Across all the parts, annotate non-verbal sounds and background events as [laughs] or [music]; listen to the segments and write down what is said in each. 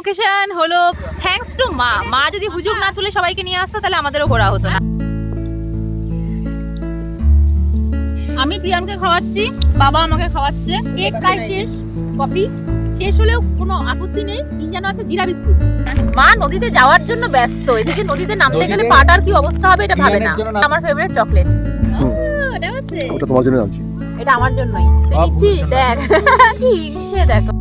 Location হলো thanks to মা। মা যদি হুজুগ না তুলে সবাইকে নিয়ে আসতো তাহলে আমাদেরও ঘোরা হতো না। আমি প্রিয়ানকে খাওয়াচ্ছি বাবা আমাকে খাওয়াচ্ছে কেক প্রায় শেষ। কফি শেষ হলেও কোনো আপত্তি নেই কি যেন আছে জিরা বিস্কুট। মা নদীতে যাওয়ার জন্য ব্যস্ত এদিকে নদীতে নামতে গেলে পাটার কি অবস্থা হবে এটা ভাবে না। আমার ফেভারিট চকলেট ওটা আছে ওটা তোমার জন্য আনছি। এটা আমার জন্যই। নিচ্ছি দেখ [laughs] কি সে দেখো।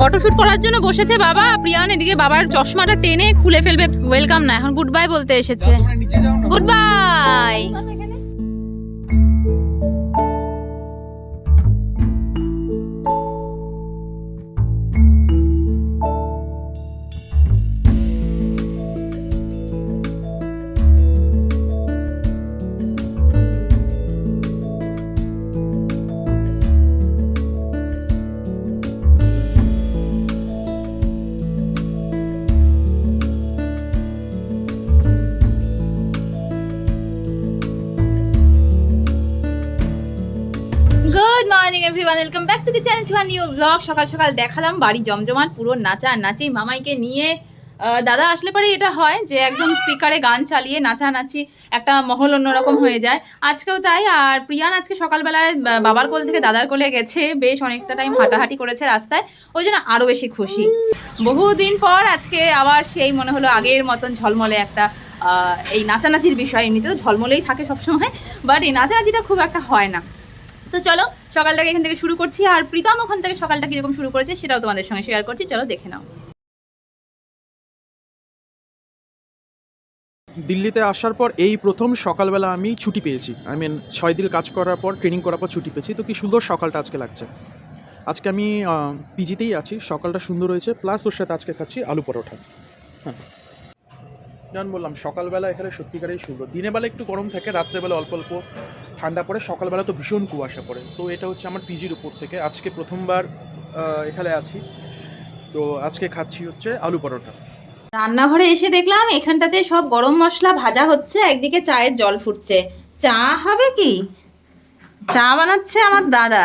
ফটোশুট করার জন্য বসেছে বাবা। প্রিয়ান এদিকে বাবার চশমাটা টেনে খুলে ফেলবে। ওয়েলকাম না এখন গুড বাই বলতে এসেছে। তোমরা নিচে যাও না। Good bye morning everyone welcome back to the channel to new blog সকাল সকাল দেখালাম, বাড়ি জমজমাট, পুরো নাচা নাচি মামাইকে নিয়ে। দাদা আসলে পরে এটা হয় যে একদম স্পিকারে গান চালিয়ে নাচানাচি, একটা মহল অন্যরকম হয়ে যায়। আজকেও তাই, আর প্রিয়ান আজকে সকালবেলায় বাবার কোল থেকে দাদার কোলে গেছে, বেশ অনেকটা টাইম হাঁটাহাঁটি করেছে রাস্তায়, ওই জন্য আরও বেশি খুশি। বহুদিন পর আজকে আবার সেই মনে হলো আগের মতন ঝলমলে একটা এই নাচানাচির বিষয় এমনিতে তো ঝলমলেই থাকে সবসময় বাট এই নাচানাচিটা খুব একটা হয় না। তো চলো, সকালটাকে এখান থেকে শুরু করছি। আর প্রীতম ওখান থেকে সকালটা কীরকম শুরু করেছে সেটাও তোমাদের সঙ্গে শেয়ার করছি। চলো, দেখে নাও। দিল্লিতে আসার পর এই প্রথম সকালবেলা আমি ছুটি পেয়েছি। আই মিন ছয় দিন কাজ করার পর ট্রেনিং করার পর ছুটি পেয়েছি। তো কি সুন্দর সকালটা আজকে লাগছে। আজকে আমি পিজিতেই আছি। সকালটা সুন্দর হয়েছে। প্লাস ওর সাথে আজকে খাচ্ছি আলু পরোটা। হ্যাঁ। যেমন বললাম সকালবেলা এখানে সত্যিকারেই সুন্দর দিনের বেলা একটু গরম থাকে রাত্রেবেলা অল্প অল্প ঠান্ডা পড়ে সকালবেলা তো ভীষণ কুয়াশা পড়ে। তো এটা হচ্ছে আমার পিজির উপর থেকে। আজকে প্রথমবার এখানে আছি। তো আজকে খাচ্ছি হচ্ছে আলু পরোটা। রান্নাঘরে এসে দেখলাম এখানটাতে সব গরম মশলা ভাজা হচ্ছে একদিকে চায়ের জল ফুটছে। চা হবে কি? চা বানাচ্ছে আমার দাদা।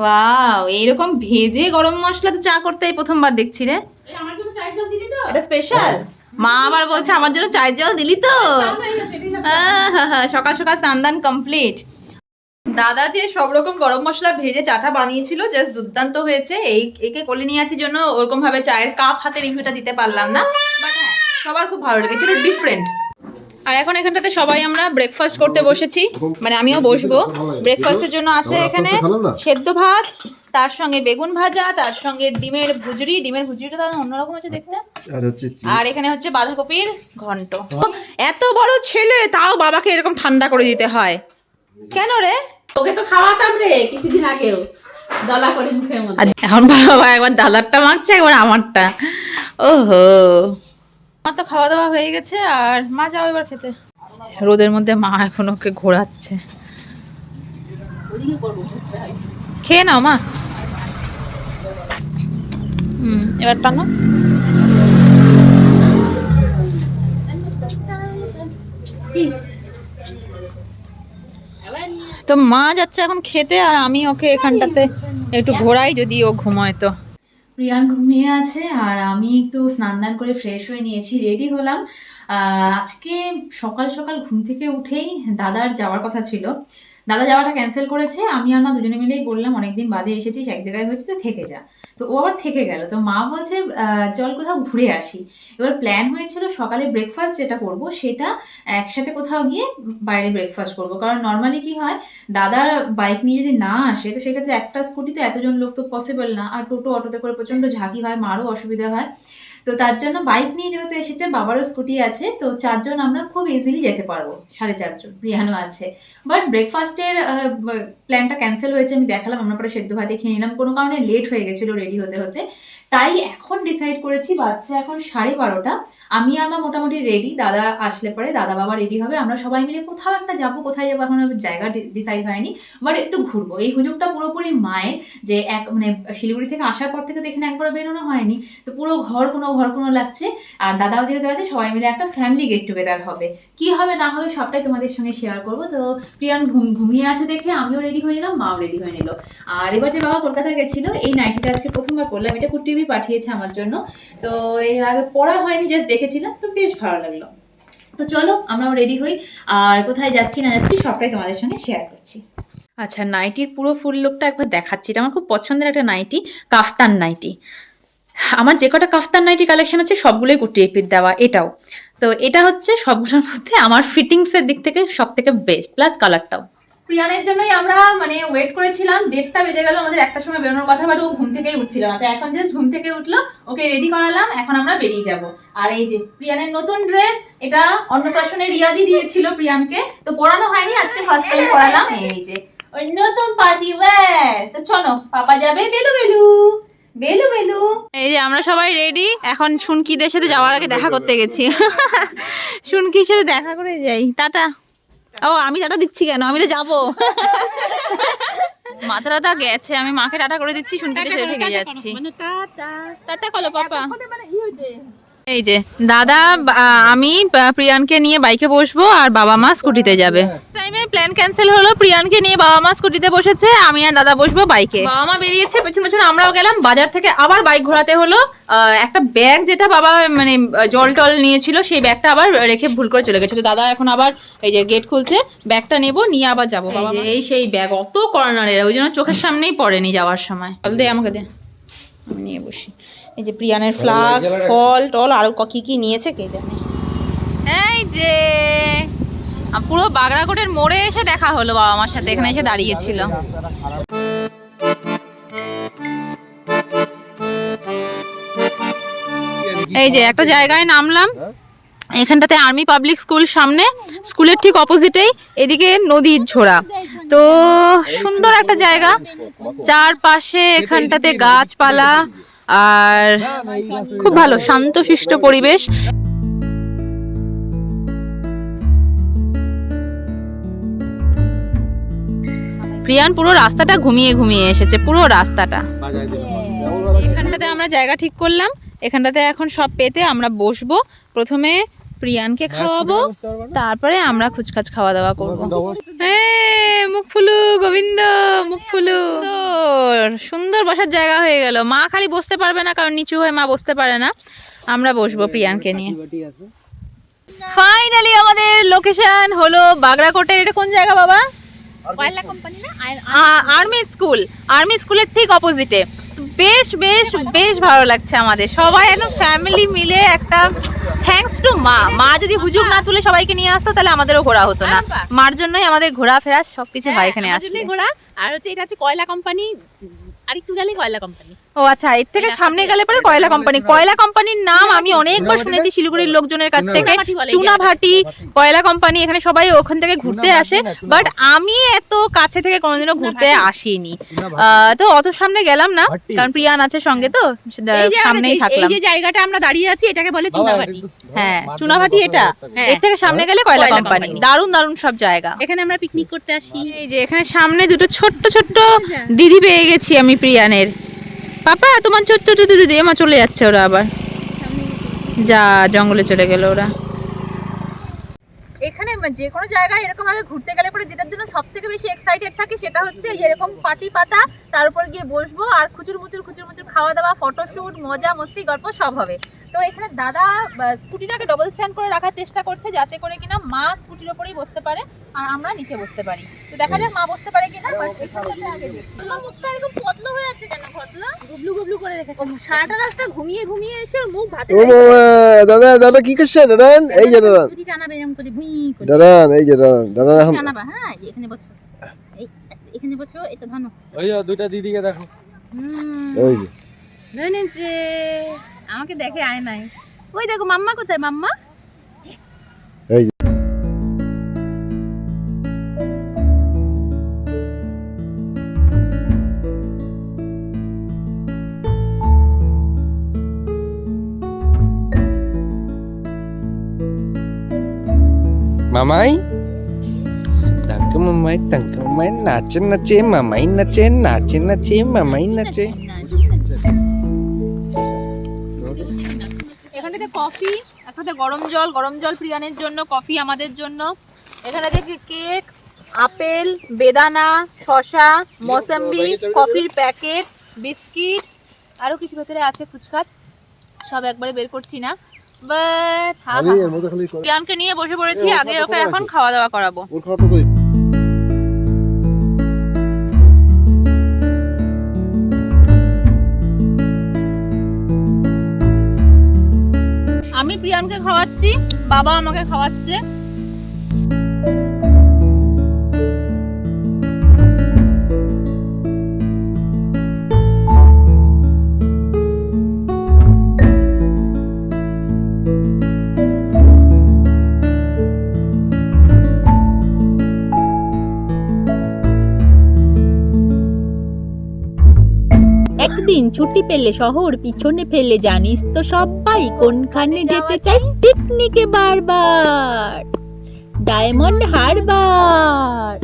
ওয়াও এইরকম ভেজে গরম মশলা তো চা করতে প্রথমবার দেখছি রে। আমার জন্য চায়ের জল দিলি তো? এটা স্পেশাল মা আবার বলছে আমার জন্য চায়ের জল দিলি তো? সকাল সকাল স্নান কমপ্লিট। দাদা যে সব রকম গরম মশলা ভেজে চাটা বানিয়েছিল জাস্ট দুর্দান্ত হয়েছে। এই একে কোলে নিয়ে আছি জন্য ওরকম ভাবে চায়ের কাপ হাতে রিভিউটা দিতে পারলাম না। বাট হ্যাঁ সবার খুব ভালো লেগেছিল ডিফারেন্ট আর এখন এখানটাতে সবাই আমরা ব্রেকফাস্ট করতে বসেছি। মানে আমিও বসবো। ব্রেকফাস্টের জন্য আছে এখানে সেদ্ধ ভাত তার সঙ্গে বেগুন ভাজা তার সঙ্গে ডিমের ভুজরি। ডিমের ভুজরিটা তো অন্যরকম আছে দেখতে। আর এখানে হচ্ছে বাঁধাকপির ঘন্ট। এত বড় ছেলে তাও বাবাকে এরকম ঠান্ডা করে দিতে হয়। কেন রে? তোকে তো খাওয়াতাম রে কিছুদিন আগেও। দলা করে মুখের মধ্যে। আর এখন বাবা একবার দাদারটা মাখছে একবার আমারটা। ওহো। আমার তো খাওয়া দাওয়া হয়ে গেছে আর মা যাও এবার খেতে। রোদের মধ্যে মা এখন ওকে ঘোরাচ্ছে। খেয়ে নাও মা। হুম, এবার টানো। তো মা যাচ্ছে এখন খেতে আর আমি ওকে এখানটাতে একটু ঘোরাই যদি ও ঘুমোয় তো। প্রিয়ান ঘুমিয়ে আছে আর আমি একটু স্নান দান করে ফ্রেশ হয়ে নিয়েছি রেডি হলাম। আজকে সকাল সকাল ঘুম থেকে উঠেই দাদার যাওয়ার কথা ছিল। দাদা যাওয়াটা ক্যান্সেল করেছে, আমি আর মা দুজনে মিলেই বললাম, অনেকদিন বাদে এসেছিস, এক জায়গায় হয়েছে তো থেকে যা। তো ও আবার থেকে গেল। তো মা বলছে চল কোথাও ঘুরে আসি। এবার প্ল্যান হয়েছিল সকালে ব্রেকফাস্ট যেটা করব, সেটা একসাথে কোথাও গিয়ে বাইরে ব্রেকফাস্ট করব। কারণ নর্মালি কি হয়, দাদার বাইক নিয়ে যদি না আসে, তো সেক্ষেত্রে একটা স্কুটিতে এতজন লোক তো পসিবল না। আর টোটো অটোতে করে প্রচণ্ড ঝাঁকি হয়, মারও অসুবিধা হয়। তো তার জন্য বাইক নিয়ে যেহেতু এসেছে, বাবারও স্কুটি আছে, তো চারজন আমরা খুব ইজিলি যেতে পারব, সাড়ে চারজন রিহানো আছে। বাট ব্রেকফাস্টের প্ল্যানটা ক্যান্সেল হয়েছে, আমি দেখালাম, আমরা পরে সেদ্ধ ভাতে খেয়ে নিলাম, কোনো কারণে লেট হয়ে গেছিল রেডি হতে হতে। তাই এখন ডিসাইড করেছি, বাচ্চা এখন সাড়ে বারোটা। আমি আর মা মোটামুটি রেডি দাদা আসলে পরে দাদা বাবা রেডি হবে, আমরা সবাই মিলে কোথাও একটা যাব, কোথায় যাব এখন জায়গা ডিসাইড হয়নি বাট একটু ঘুরবো। এই হুজুগটা পুরোপুরি মায়ের যে এক মানে শিলিগুড়ি থেকে আসার পর থেকে তো এখানে একবার বেরোনো হয়নি, তো পুরো ঘর কোনো ঘর কোনো লাগছে। আর দাদাও যেহেতু আছে, সবাই মিলে একটা ফ্যামিলি গেট টুগেদার হবে। কি হবে না হবে সবটাই তোমাদের সঙ্গে শেয়ার করব। তো প্রিয়ান ঘুম, ঘুমিয়ে আছে দেখে আমিও রেডি হয়ে নিলাম, মাও রেডি হয়ে নিল। আর এবার যে বাবা কলকাতা গেছিল, এই নাইটিটা আজকে প্রথমবার করলাম, এটা কুটিবি পাঠিয়েছে আমার জন্য। তো এর আগে পড়া হয়নি জাস্ট দেখেছিলাম, তো বেশ ভালো লাগল। তো চলো আমরাও রেডি হই। আর কোথায় যাচ্ছি, না যাচ্ছি, সবটাই তোমাদের সঙ্গে শেয়ার করছি। আচ্ছা নাইটির পুরো ফুল লুকটা একবার দেখাচ্ছি। এটা আমার খুব পছন্দের একটা নাইটি, কাফতান নাইটি। আমার যে কটা কাফতান নাইটি কালেকশন আছে, সবগুলোই কুটি এপির দেওয়া, এটাও। তো এটা হচ্ছে সবগুলোর মধ্যে আমার ফিটিংসের দিক থেকে সব থেকে বেস্ট প্লাস কালারটাও প্রিয়ানের জন্যই আমরা মানে ওয়েট করেছিলাম, দেড়টা বেজে গেল, আমাদের একটা সময় বেরোনোর কথা বাট ও ঘুম থেকেই উঠছিল না। তো এখন জাস্ট ঘুম থেকে উঠল, ওকে রেডি করালাম, এখন আমরা বেরিয়ে যাব। আর এই যে প্রিয়ানের নতুন ড্রেস এটা অন্নপ্রাশনে রিয়াদি দিয়েছিল প্রিয়ানকে। তো পরানো হয়নি, আজকে ফার্স্ট টাইম পরালাম এই যে। ওই নতুন পার্টি ওয়্যার তো চলো, পাপা যাবে, বেলু বেলু বেলু বেলু। এই যে আমরা সবাই রেডি এখন শুনকিদের সাথে যাওয়ার আগে দেখা করতে গেছি। [laughs] শুনকির সাথে দেখা করে যাই, টাটা। ও আমি টাটা দিচ্ছি কেন? আমি তো যাব। [laughs] মাথা টাটা গেছে আমি মাকে টাটা করে দিচ্ছি শুনতে থেকে যাচ্ছি। টাটা কলো পাপা। এই যে দাদা আমি প্রিয়ানকে নিয়ে বাইকে বসবো আর বাবা মা স্কুটিতে যাবে। টাইমে প্ল্যান ক্যান্সেল হলো। প্রিয়ানকে নিয়ে বাবা মা স্কুটিতে বসেছে আমি আর দাদা বসবো বাইকে বাবা মা বেরিয়েছে পেছন পেছন আমরাও গেলাম বাজার থেকে আবার বাইক ঘোরাতে হলো। একটা ব্যাগ যেটা বাবা মানে জল টল নিয়েছিল সেই ব্যাগটা আবার রেখে ভুল করে চলে গেছে দাদা এখন আবার এই যে গেট খুলছে ব্যাগটা নেব নিয়ে আবার যাব। বাবা মা। এই সেই ব্যাগ অত কর্নারের ওই জন্য চোখের সামনেই পড়েনি যাওয়ার সময়। চল দে আমাকে দে। আমি নিয়ে বসি। এই যে প্রিয়ানের ফ্লাক্স ফল টল আরও ক- কি কি নিয়েছে কে জানে। এই যে পুরো বাগড়াকোটের মোড়ে এসে দেখা হলো বাবা আমার সাথে, এখানে এসে দাঁড়িয়েছিল। এই যে একটা জায়গায় নামলাম, এখানটাতে আর্মি পাবলিক স্কুল সামনে, স্কুলের ঠিক অপোজিটেই, এদিকে নদীর ঝোড়া। তো সুন্দর একটা জায়গা, চারপাশে এখানটাতে গাছপালা, আর খুব ভালো শান্ত শান্তশিষ্ট পরিবেশ। প্রিয়ান পুরো রাস্তাটা ঘুমিয়ে ঘুমিয়ে এসেছে পুরো রাস্তাটা। এখানটাতে আমরা জায়গা ঠিক করলাম এখানটাতে এখন সব পেতে আমরা বসবো। প্রথমে প্রিয়ানকে খাওয়াবো তারপরে আমরা খুচখাচ খাওয়া দাওয়া করব। মুখ ফুলু গোবিন্দ মুখ ফুলু। সুন্দর, সুন্দর বসার জায়গা হয়ে গেল। মা খালি বসতে পারবে না কারণ নিচু হয়ে মা বসতে পারে না। আমরা বসবো প্রিয়ানকে নিয়ে। ফাইনালি আমাদের লোকেশন হলো বাগড়াকোটের এটা কোন জায়গা বাবা? কয়লা কোম্পানি না? আর্মি স্কুল আর্মি স্কুলের ঠিক অপোজিটে বেশ বেশ বেশ ভালো লাগছে আমাদের। সবাই একদম ফ্যামিলি মিলে একটা থ্যাঙ্কস টু মা। মা যদি হুজুগ না তুলে সবাইকে নিয়ে আসতো তাহলে আমাদেরও ঘোরা হতো না। মার জন্যই আমাদের ঘোরাফেরা সবকিছু হয় এখানে আসলে ঘোরা। আর হচ্ছে এটা হচ্ছে কয়লা কোম্পানি আরেকটু গেলে কয়লা কোম্পানি ও আচ্ছা এর থেকে সামনে গেলে পরে কয়লা কোম্পানি কয়লা কোম্পানির নাম আমি অনেকবার শুনেছি শিলিগুড়ির লোকজনের কাছ থেকে। চুনাভাটি কয়লা কোম্পানি এখানে সবাই ওখান থেকে ঘুরতে আসে। বাট আমি এত কাছে থেকে কোনোদিনও ঘুরতে আসিনি। আহ, তো অত সামনে গেলাম না কারণ প্রিয়ান আছে সঙ্গে তো সামনেই যে- এই যে জায়গাটা আমরা দাঁড়িয়ে আছি এটাকে বলে চুনাভাটি। হ্যাঁ চুনাভাটি এটা। হ্যাঁ। এর থেকে সামনে গেলে কয়লা কোম্পানি কোম্পানি। দারুণ দারুণ সব জায়গা। এখানে আমরা পিকনিক করতে আসি। এই যে এখানে সামনে দুটো ছোট্ট ছোট্ট। দিদি পেয়ে গেছি আমি প্রিয়ানের। পাপা তোমার ছোট্ট দিদি আমার চলে যাচ্ছে ওরা আবার। যা জঙ্গলে চলে গেল ওরা। এখানে যে কোনো জায়গায় এরকম ভাবে ঘুরতে গেলে পরে যেটার জন্য সব থেকে বেশি এক্সাইটেড থাকি সেটা হচ্ছে এরকম পাটি পাতা তার উপর গিয়ে বসবো আর খুচুর মুচুর খুচুর মুচুর খাওয়া দাওয়া ফটোশুট মজা মস্তি গল্প সব হবে। তো এখানে দাদা স্কুটিটাকে ডবল স্ট্যান্ড করে রাখার চেষ্টা করছে যাতে করে কিনা মা স্কুটির ওপরেই বসতে পারে আর আমরা নিচে বসতে পারি। তো দেখা যাক মা বসতে পারে কিনা বাট এখানে আগে তোমার মুখটা এরকম পতলো হয়ে আছে কেন? পতলা? গুবলু গুবলু করে রেখেছে। সারাটা রাস্তা ঘুমিয়ে ঘুমিয়ে এসে মুখ ভাতে দাদা দাদা কি করছেন এই জানাবে এরকম করে দাদান এই যে দাঁড়ান দাঁড়ান এখন জানাবা হ্যাঁ এখানে বসো। এই এখানে বসো এটা ভানো ওই যে দুইটা দিদিকে দেখো। ওই যে। ধনেছে আমাকে দেখে আয় নাই। ওই দেখো মাম্মা কোথায় মাম্মা? মামাই তাঙ্কে মামাই তাঙ্কে মামাই নাচে নাচে মামাই নাচে নাচে নাচে মামাই নাচে এখানটাতে কফি একসাথে গরম জল গরম জল প্রিয়ানের জন্য কফি আমাদের জন্য। এখানে দেখি কেক আপেল বেদানা শশা মৌসম্বি কফির প্যাকেট বিস্কিট আরও কিছু ভেতরে আছে ফুচকাচ সব একবারে বের করছি না। বাট আমি এর মধ্যে খালি প্রিয়ানকে নিয়ে বসে পড়েছি আগে ওকে এখন খাওয়া দাওয়া করাবো। ওর আমি প্রিয়ানকে খাওয়াচ্ছি বাবা আমাকে খাওয়াচ্ছে। একদিন ছুটি পেলে শহর পিছনে ফেলে জানিস তো সবাই কোনখানে যেতে চাই। পিকনিকে বারবার। ডায়মন্ড হারবার।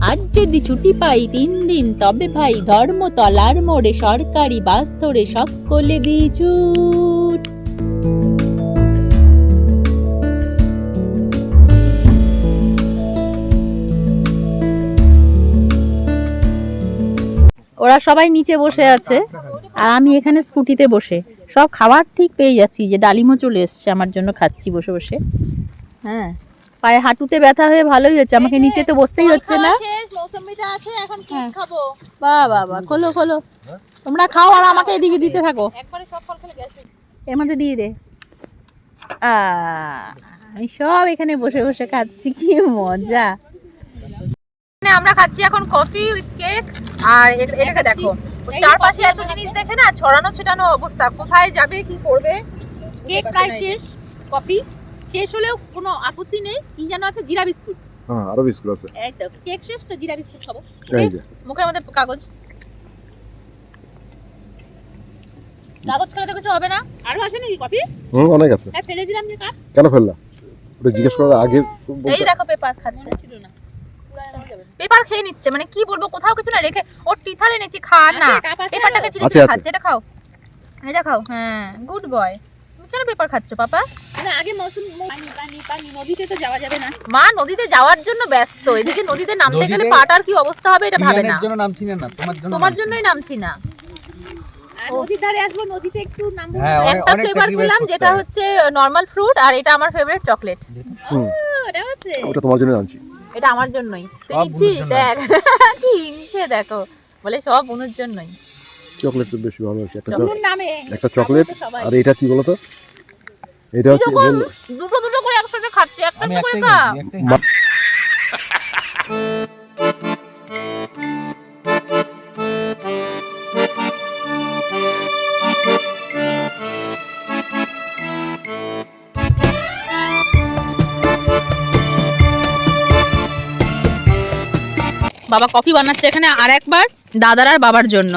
আজ যদি ছুটি পাই তিন দিন তবে ভাই ধর্মতলার মোড়ে সরকারি বাস ধরে সকলে দিই ওরা সবাই নিচে বসে আছে। আর আমি এখানে স্কুটিতে বসে। সব খাবার ঠিক পেয়ে যাচ্ছি। যে ডালিমও চলে এসছে আমার জন্য খাচ্ছি বসে বসে। হ্যাঁ। পায়ে হাঁটুতে ব্যথা হয়ে ভালোই হচ্ছে আমাকে নিচে তো বসতেই হচ্ছে না। হ্যাঁ। বাহ বাহ বাহ খোলো খোলো। তোমরা খাও আর আমাকে এদিকে দিতে থাকো। একবারে সব ফল খেলে গ্যাস এর মধ্যে দিয়ে দে। আহ, আমি সব এখানে বসে বসে খাচ্ছি। কি মজা। এখানে আমরা খাচ্ছি এখন কফি উইথ কেক আর এটাকে দেখো। চারপাশে এত জিনিস দেখে না ছড়ানো ছিটানো অবস্থা। কোথায় যাবে কি করবে? কেক প্রায় শেষ। কফি শেষ হলেও কোনো আপত্তি নেই। কি যেন আছে জিরা বিস্কুট। হ্যাঁ আরও বিস্কুট আছে। এই তো কেক শেষ তো জিরা বিস্কুট খাব। এই যে। মুখের মধ্যে কাগজ। কাগজ খেলে তো কিছু হবে না? আরও আছে নাকি কফি হুম অনেক আছে। হ্যাঁ ফেলে দিলাম যে কাপ কেন ফেললা? ওটা জিজ্ঞেস করার আগে এই দেখো পেপার খাচ্ছে। পেপার খেয়ে নিচ্ছে মানে কি বলব কোথাও কিছু না রেখে ওর টিথার এনেছি খা না। পেপারটাকে চিড়ে চিড়ে খাচ্ছে এটা খাও। এটা খাও হ্যাঁ গুড বয় তুমি কেন পেপার খাচ্ছ পাপা? আগে মৌসুম পানি পানি পানি নদীতে তো যাওয়া যাবে না। মা নদীতে যাওয়ার জন্য ব্যস্ত এদিকে নদীতে নামতে গেলে পাটার কি অবস্থা হবে এটা ভাবে না। জন্য নামছি না তোমার জন্য তোমার জন্যই নামছি না। আর নদীর ধারে আসব নদীতে একটু নামবো। হ্যাঁ একটা ফ্লেভার sacrifice যেটা হচ্ছে নর্মাল ফ্রুট আর এটা আমার ফেভারিট চকলেট ওটা তোমার জন্য আনছি এটা আমার জন্যই। তুই নিচ্ছিস? দেখ। [laughs] কি হিংসে দেখো। বলে সব অনুর জন্যই। চকলেট বেশি ভালো আছে একটা একটা চকলেট আর এটা কি বলতো? এটা হচ্ছে দুটো দুটো করে একসাথে খাচ্ছে। একটা করে খা। বাবা কফি বানাচ্ছে এখানে আর একবার দাদার আর বাবার জন্য।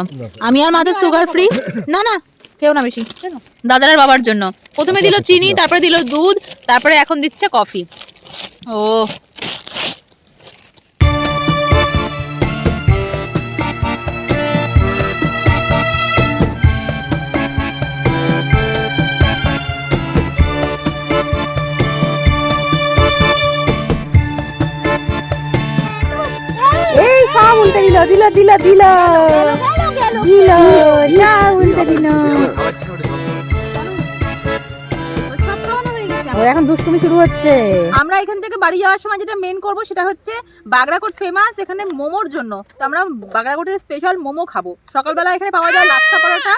আমি আর মাদের সুগার ফ্রি না না কেউ না বেশি। দাদার আর বাবার জন্য। প্রথমে দিল চিনি তারপরে দিল দুধ তারপরে এখন দিচ্ছে কফি। ও দিল দিল দিল। দিল সব উল্টে হয়ে ওর এখন দুষ্টুমি শুরু হচ্ছে। আমরা এখান থেকে বাড়ি যাওয়ার সময় যেটা মেন করব সেটা হচ্ছে বাগড়াকোট ফেমাস এখানে মোমোর জন্য। তো আমরা বাগড়াকোটের স্পেশাল মোমো খাব। সকালবেলা এখানে পাওয়া যায় লাচ্ছা পরোটা।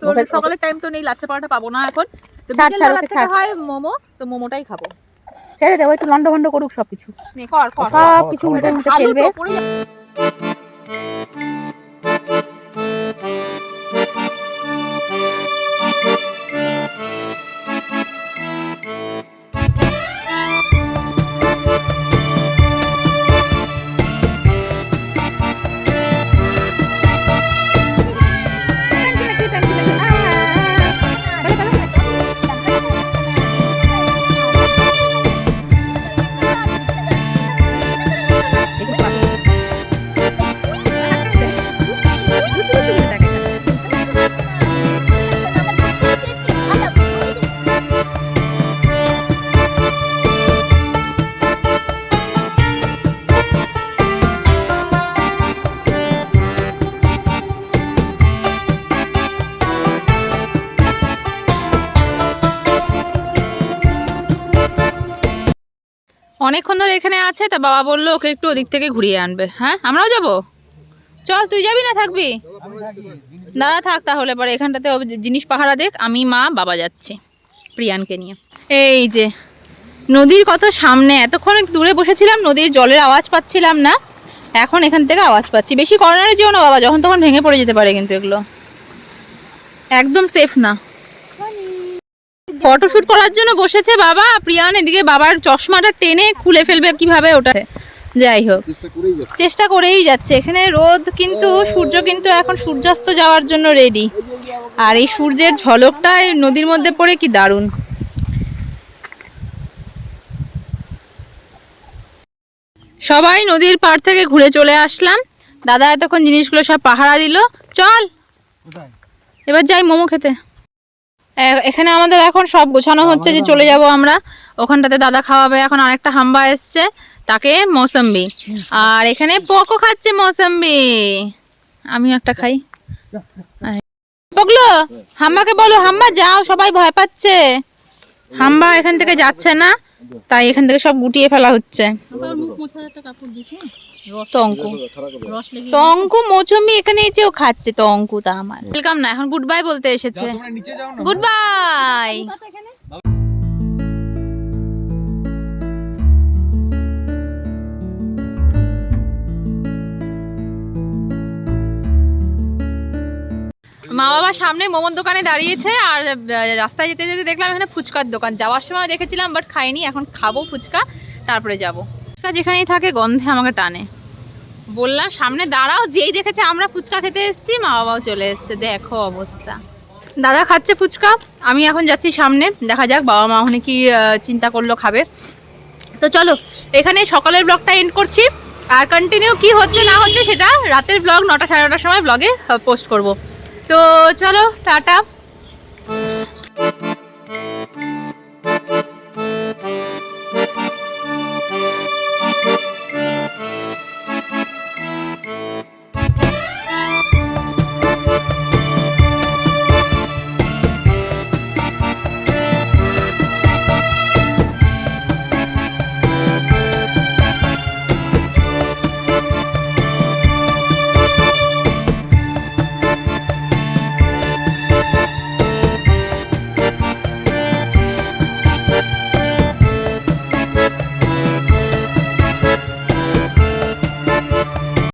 তো সকালের টাইম তো নেই লাচ্ছা পরোটা পাবো না এখন। তো বিকেলবেলা থেকে হয় মোমো তো মোমোটাই খাব। ছেড়ে দেবো একটু লন্ড ভন্ড করুক সবকিছু। নে কর কর। সব কিছু উল্টে উল্টে ফেলবে। Thank you. অনেকক্ষণ ধরে এখানে আছে, তা বাবা বলল ওকে একটু ওদিক থেকে ঘুরিয়ে আনবে। হ্যাঁ আমরাও যাব? চল, তুই যাবি না থাকবি? দাদা থাক তাহলে, পরে এখানটাতে জিনিস পাহারা দেখ, আমি, মা, বাবা যাচ্ছি প্রিয়ানকে নিয়ে। এই যে, নদীর কত সামনে, এতক্ষণ দূরে বসেছিলাম, নদীর জলের আওয়াজ পাচ্ছিলাম না, এখন এখান থেকে আওয়াজ পাচ্ছি। বেশি কর্নারে যেও না বাবা, যখন তখন ভেঙে পড়ে যেতে পারে কিন্তু এগুলো। একদম সেফ না। ফটোশুট করার জন্য বসেছে বাবা। প্রিয়ান এদিকে বাবার চশমাটা টেনে খুলে ফেলবে কীভাবে ওটা। যাই হোক। চেষ্টা করেই যাচ্ছে। চেষ্টা করেই যাচ্ছে। এখানে রোদ কিন্তু সূর্য কিন্তু এখন সূর্যাস্ত যাওয়ার জন্য রেডি আর এই সূর্যের ঝলকটা এই নদীর মধ্যে পড়ে কি দারুণ। সবাই নদীর পাড় থেকে ঘুরে চলে আসলাম। দাদা এতক্ষণ জিনিসগুলো সব পাহারা দিল। চল। এবার যাই মোমো খেতে। এখানে আমাদের এখন সব গোছানো হচ্ছে যে চলে যাব আমরা। ওখানটাতে দাদা খাওয়াবে এখন আরেকটা হাম্বা এসছে তাকে মৌসম্বি। আর এখানে পকো খাচ্ছে মৌসম্বি। আমিও একটা খাই। পগলো হাম্বাকে বলো হাম্বা যাও সবাই ভয় পাচ্ছে। হাম্বা এখান থেকে যাচ্ছে না তাই এখান থেকে সব গুটিয়ে ফেলা হচ্ছে। তঙ্কু তঙ্কু মৌসুমি এখানে এসে ও খাচ্ছে তঙ্কু তা আমার। ওয়েলকাম না এখন গুড বাই বলতে এসেছে। Good bye. মা বাবা সামনে মোমোর দোকানে দাঁড়িয়েছে আর রাস্তায় যেতে যেতে দেখলাম এখানে ফুচকার দোকান। যাওয়ার সময় দেখেছিলাম বাট খাইনি এখন খাব ফুচকা তারপরে যাব। ফুচকা যেখানেই থাকে গন্ধে আমাকে টানে। বললাম, সামনে দাঁড়াও, যেই দেখেছে আমরা ফুচকা খেতে এসেছি, মা বাবাও চলে এসছে। দেখো অবস্থা। দাদা খাচ্ছে ফুচকা, আমি এখন যাচ্ছি সামনে, দেখা যাক বাবা মা ওখানে কি চিন্তা করল, খাবে। তো চলো, এখানে সকালের ব্লগটা এন্ড করছি, আর কন্টিনিউ কি হচ্ছে, না হচ্ছে, সেটা রাতের ব্লগ নটা সাড়ে নটার সময় ব্লগে পোস্ট করব। তো চলো, টাটা।